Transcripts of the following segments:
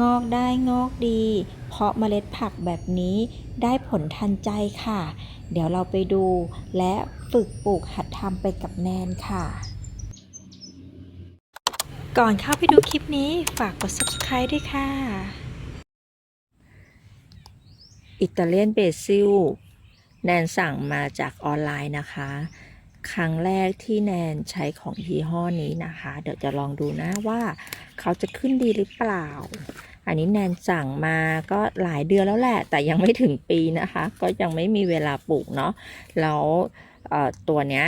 งอกได้งอกดี เพราะเมล็ดผักแบบนี้ได้ผลทันใจค่ะ เดี๋ยวเราไปดูและฝึกปลูกหัดทำไปกับแนนค่ะ ก่อนเข้าไปดูคลิปนี้ฝากกด subscribe ด้วยค่ะ อิตาเลียนเบซิล แนนสั่งมาจากออนไลน์นะคะ ครั้งแรกที่แนนใช้ของยี่ห้อนี้นะคะ เดี๋ยวจะลองดูนะว่าเขาจะขึ้นดีหรือเปล่า อันนี้แนนสั่งมาก็หลายเดือนแล้วแหละ แต่ยังไม่ถึงปีนะคะ ก็ยังไม่มีเวลาปลูกเนาะแล้วตัวเนี้ย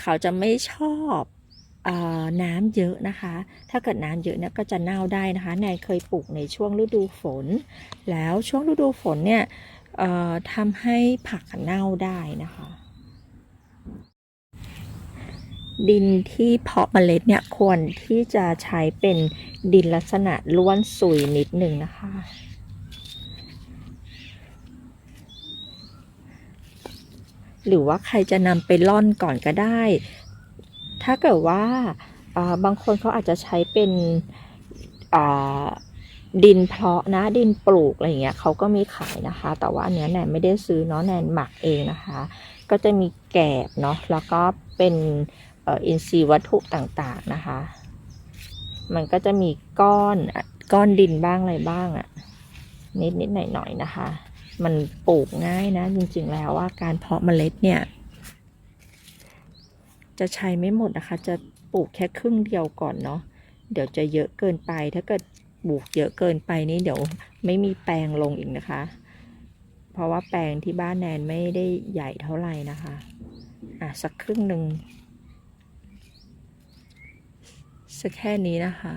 เขาจะไม่ชอบน้ำเยอะนะคะ ถ้าเกิดน้ำเยอะเนี่ยก็จะเน่าได้นะคะ แนนเคยปลูกในช่วงฤดูฝน แล้วช่วงฤดูฝนเนี่ยทำให้ผักเน่าได้นะคะ ดินที่เพาะเมล็ดเนี่ยควรที่จะใช้เป็นดินลักษณะล้วนสุยนิดหนึ่งนะคะ หรือว่าใครจะนำไปล่อนก่อนก็ได้ ถ้าเกิดว่าาบางคนเขาอาจจะใช้เป็นดินเพาะนะดินปลูกอะไรอย่างเงี้ยเขาก็มีขายนะคะ แต่ว่าอันเนี้ยแนนไม่ได้ซื้อเนาะแนนหมักเองนะคะ ก็จะมีแกบเนาะแล้วก็เป็น อ่ออินทรีย์วัตถุต่างๆนะคะ มันก็จะมีก้อนก้อนดินบ้างอะไรบ้างอะ่ะ นิดนิดหน่อยหน่อยๆนะคะ มันปลูกง่ายนะ จริงๆแล้วว่าการเพาะเมล็ดเนี่ย จะใช้ไม่หมดนะคะ จะปลูกแค่ครึ่งเดียวก่อนเนาะเดี๋ยวจะเยอะเกินไป ถ้าเกิดปลูกเยอะเกินไปนี่เดี๋ยวไม่มีแปลงลงอีกนะคะ เพราะว่าแปลงที่บ้านแนนไม่ได้ใหญ่เท่าไหร่นะคะ อะสักครึ่งหนึ่ง สักแค่นี้นะคะ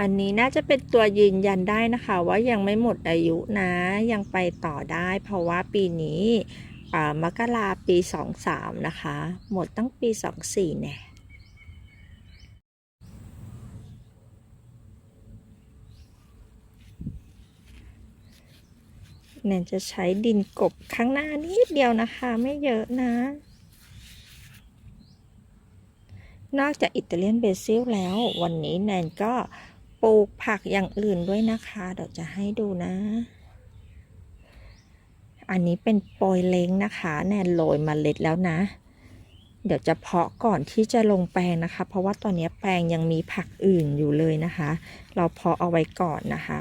อันนี้น่าจะเป็นตัวยืนยันได้นะคะ ว่ายังไม่หมดอายุนะ ยังไปต่อได้ เพราะว่าปีนี้ มกราปี23นะคะ หมดตั้งปี24แน่แนนจะใช้ดินกบข้างหน้านิดเดียวนะคะ ไม่เยอะนะ นอกจากอิตาเลียนเบซิลแล้ว วันนี้แนนก็ปลูกผักอย่างอื่นด้วยนะคะ เดี๋ยวจะให้ดูนะ อันนี้เป็นโปรยเล้งนะคะ แนนโรยมเมล็ดแล้วนะ เดี๋ยวจะเพาะก่อนที่จะลงแปลงนะคะ เพราะว่าตอนนี้แปลงยังมีผักอื่นอยู่เลยนะคะ เราเพาะเอาไว้ก่อนนะคะ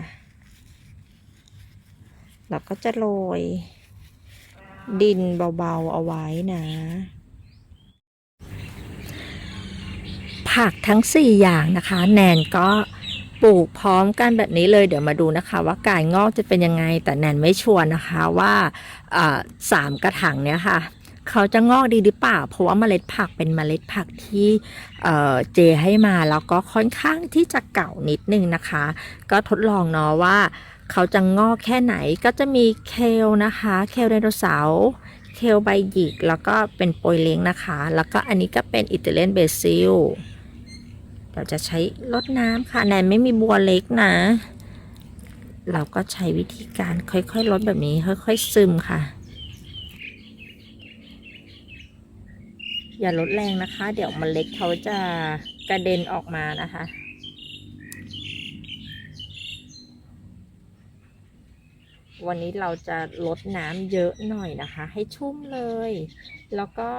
เราก็จะโรยดินเบาๆเอาไว้นะ ผักทั้ง 4 อย่างนะคะ แนนก็ ปลูกพร้อมกันแบบนี้เลยเดี๋ยวมาดูนะคะ ว่าการงอกจะเป็นยังไง แต่แนนไม่ชัวร์นะคะว่าสามกระถางเนี้ยค่ะเขาจะงอกดีหรือเปล่า เพราะว่าเมล็ดผักเป็นเมล็ดผักที่เอ่อเจให้มาแล้วก็ค่อนข้างที่จะเก่านิดนึงนะคะ ก็ทดลองเนาะว่า เขาจะงอกแค่ไหนก็จะมีเคลนะคะ เคลไดโนเสาร์เคลใบหยิกแล้วก็เป็นโปยเล้งนะคะ แล้วก็อันนี้ก็เป็นอิตาเลียนเบซิล เราจะใช้รดน้ำค่ะแนนไม่มีบัวเล็กนะ เราก็ใช้วิธีการค่อยๆลดแบบนี้ ค่อย ๆ ซึมค่ะ อย่าลดแรงนะคะ เดี๋ยวมันเล็กเขาจะกระเด็นออกมานะคะวันนี้เราจะลดน้ำเยอะหน่อยนะคะ ให้ชุ่มเลย แล้วก็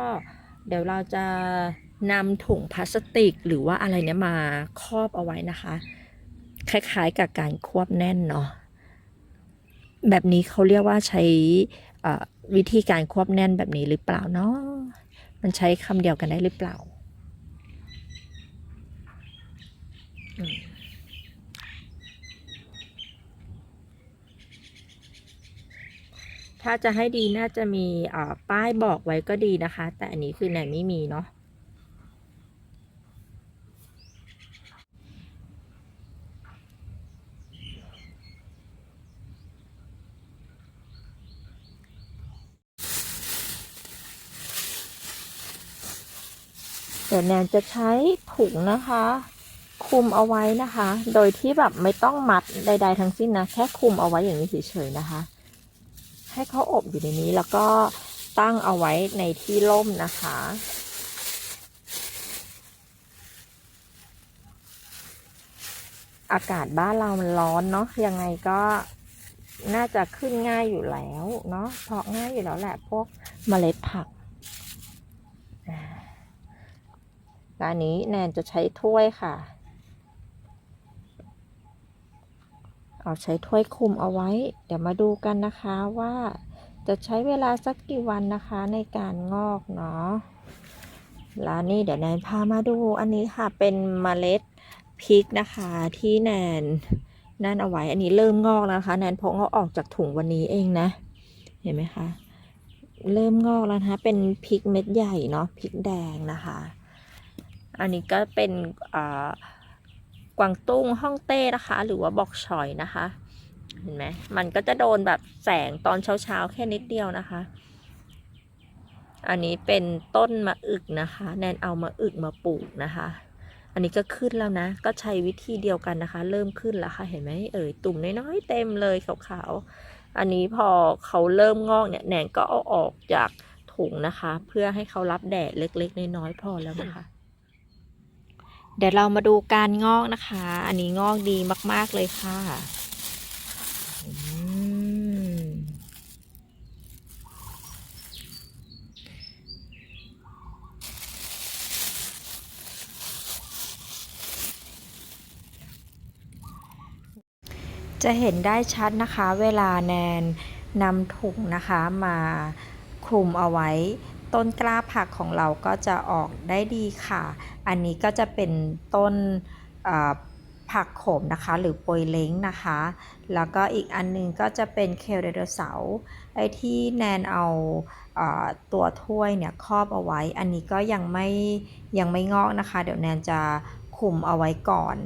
เดี๋ยวเราจะ นำถุงพลาสติกหรือว่าอะไรเนี้ยมาครอบเอาไว้นะคะ คล้ายๆกับการควบแน่นเนาะแบบนี้เขาเรียกว่าใช้วิธีการควบแน่นแบบนี้หรือเปล่าเนาะมันใช้คำเดียวกันได้หรือเปล่าถ้าจะให้ดีน่าจะมีป้ายบอกไว้ก็ดีนะคะ แต่อันนี้คือแนนไม่มีเนาะ ดี๋ยวแนนจะใช้ถุงนะคะ คุมเอาไว้นะคะ โดยที่แบบไม่ต้องมัดใด ๆ ทั้งสิ้นนะแค่คุมเอาไว้อย่างนี้เฉยๆนะคะ ให้เขาอบอยู่ในนี้แล้วก็ตั้งเอาไว้ในที่ร่มนะคะอากาศบ้านเรามันร้อนเนาะยังไงก็น่าจะขึ้นง่ายอยู่แล้วเนาะเพาะง่ายอยู่แล้วแหละพวกเมล็ดผักอ่า แล้วอันนี้แนนจะใช้ถ้วยค่ะ เอาใช้ถ้วยคุมเอาไว้ เดี๋ยวมาดูกันนะคะว่าจะใช้เวลาสักกี่วันนะคะในการงอกเนาะแล้วนี่เดี๋ยวแนนพามาดูอันนี้ค่ะเป็นเมล็ดพริกนะคะที่แนนนั่นเอาไว้อันนี้เริ่มงอกแล้วนะคะ แนนพกเอาออกจากถุงวันนี้เองนะ เห็นไหมคะ เริ่มงอกแล้วนะคะ เป็นพริกเม็ดใหญ่เนาะพริกแดงนะคะ อันนี้ก็เป็นกวางตุ้งฮ่องเต้นะคะ หรือว่าบอกชอยนะคะเห็นไหมมันก็จะโดนแบบแสงตอนเช้าๆ แค่นิดเดียวนะคะ อันนี้เป็นต้นมะอึกนะคะ แนนเอามาอึกมาปลูกนะคะ อันนี้ก็ขึ้นแล้วนะ ก็ใช้วิธีเดียวกันนะคะ เริ่มขึ้นแล้วค่ะ เห็นไหมเอ่ยตุ่มน้อยๆเต็มเลยขาวๆ อันนี้พอเขาเริ่มงอกเนี่ยแนนก็เอาออกจากถุงนะคะ เพื่อให้เขารับแดดเล็กๆ น้อยๆพอแล้วนะคะ เดี๋ยวเรามาดูการงอกนะคะ อันนี้งอกดีมาก ๆ เลยค่ะจะเห็นได้ชัดนะคะเวลาแนนนำถุงนะคะมาคลุมเอาไว้ ต้นกล้าผักของเราก็จะออกได้ดีค่ะ อันนี้ก็จะเป็นต้นผักโขมนะคะ หรือโปยเล้งนะคะ แล้วก็อีกอันหนึงก็จะเป็นเคลไดโนเสาไอ้ที่แนนเอาตัวถ้วยเนี่ยครอบเอาไว้ อันนี้ก็ยังไม่ยังไม่งอกนะคะ เดี๋ยวแนนจะคุมเอาไว้ก่อน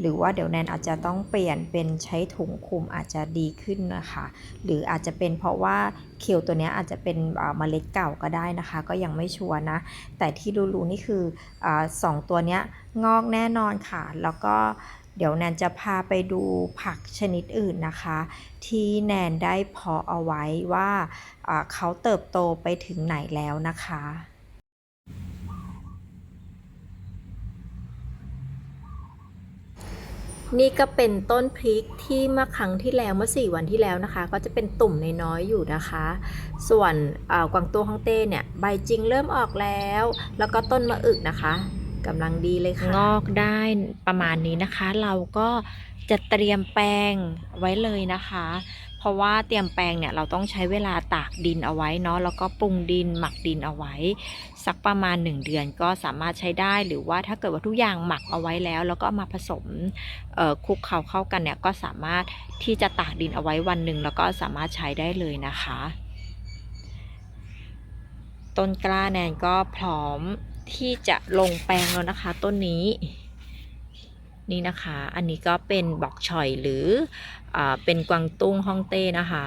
หรือว่าเดี๋ยวแนนอาจจะต้องเปลี่ยนเป็นใช้ถุงคลุมอาจจะดีขึ้นนะคะ หรืออาจจะเป็นเพราะว่าเคียวตัวนี้อาจจะเป็นเมล็ดเก่าก็ได้นะคะ ก็ยังไม่ชัวร์นะ แต่ที่รู้ๆนี่คืออสองตัวนี้งอกแน่นอนค่ะ แล้วก็เดี๋ยวแนนจะพาไปดูผักชนิดอื่นนะคะ ที่แนนได้เพาะเอาไว้ว่าเขาเติบโตไปถึงไหนแล้วนะคะ นี่ก็เป็นต้นพริกที่เมื่อครั้งที่แล้วเมื่อ 4 วันที่แล้วนะคะ ก็จะเป็นตุ่มนน้อยๆอยู่นะคะ ส่วนกวางตัวฮ่องเต้เนี่ยใบจริงเริ่มออกแล้ว แล้วก็ต้นมะอึกนะคะกำลังดีเลยค่ะงอกได้ประมาณนี้นะคะ เราก็จะเตรียมแปลงไว้เลยนะคะ ราะว่าเตรียมแปลงเนี่ยเราต้องใช้เวลาตากดินเอาไว้เนาะแล้วก็ปรุงดินหมักดินเอาไว้ สักประมาณ 1 เดือนก็สามารถใช้ได้หรือว่าถ้าเกิดว่าทุกอย่างหมักเอาไว้แล้ว แล้วก็มาผสมคลุกเคล้าเข้ากันเนี่ยก็สามารถที่จะตากดินเอาไว้วันหนึ่งแล้วก็สามารถใช้ได้เลยนะคะต้นกล้าแนนก็พร้อมที่จะลงแปลงแล้วนะคะ ต้นนี้ นี่นะคะ อันนี้ก็เป็นบอกชอยหรืออเป็นกวางตุ้งฮ่องเต้นะคะ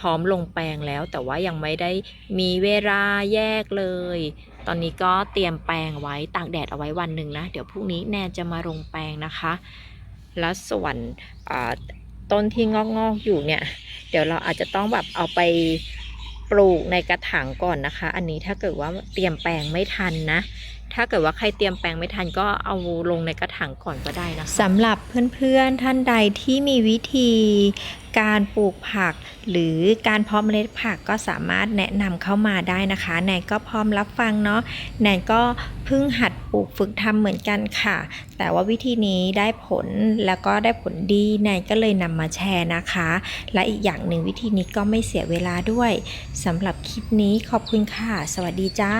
พร้อมลงแปลงแล้วแต่ว่ายังไม่ได้มีเวลาแยกเลย ตอนนี้ก็เตรียมแปลงไว้ตากแดดเอาไว้วันหนึ่งนะ เดี๋ยวพรุ่งนี้แนนจะมาลงแปลงนะคะ แล้วส่วนต้นที่งอกๆอยู่เนี่ย เดี๋ยวเราอาจจะต้องแบบเอาไปปลูกในกระถางก่อนนะคะ อันนี้ถ้าเกิดว่าเตรียมแปลงไม่ทันนะ ถ้าเกิดว่าใครเตรียมแปลงไม่ทันก็เอาลงในกระถางก่อนก็ได้นะสำหรับเพื่อนๆท่านใดที่มีวิธีการปลูกผัก หรือการเพาะเมล็ดผักก็สามารถแนะนำเข้ามาได้นะคะแนนก็พร้อมรับฟังเนาะแนนก็เพิ่งหัดปลูกฝึกทำเหมือนกันค่ะ แต่ว่าวิธีนี้ได้ผลแล้วก็ได้ผลดีแนนก็เลยนำมาแชร์นะคะ และอีกอย่างหนึ่งวิธีนี้ก็ไม่เสียเวลาด้วยสำหรับคลิปนี้ขอบคุณค่ะ สวัสดีจ้า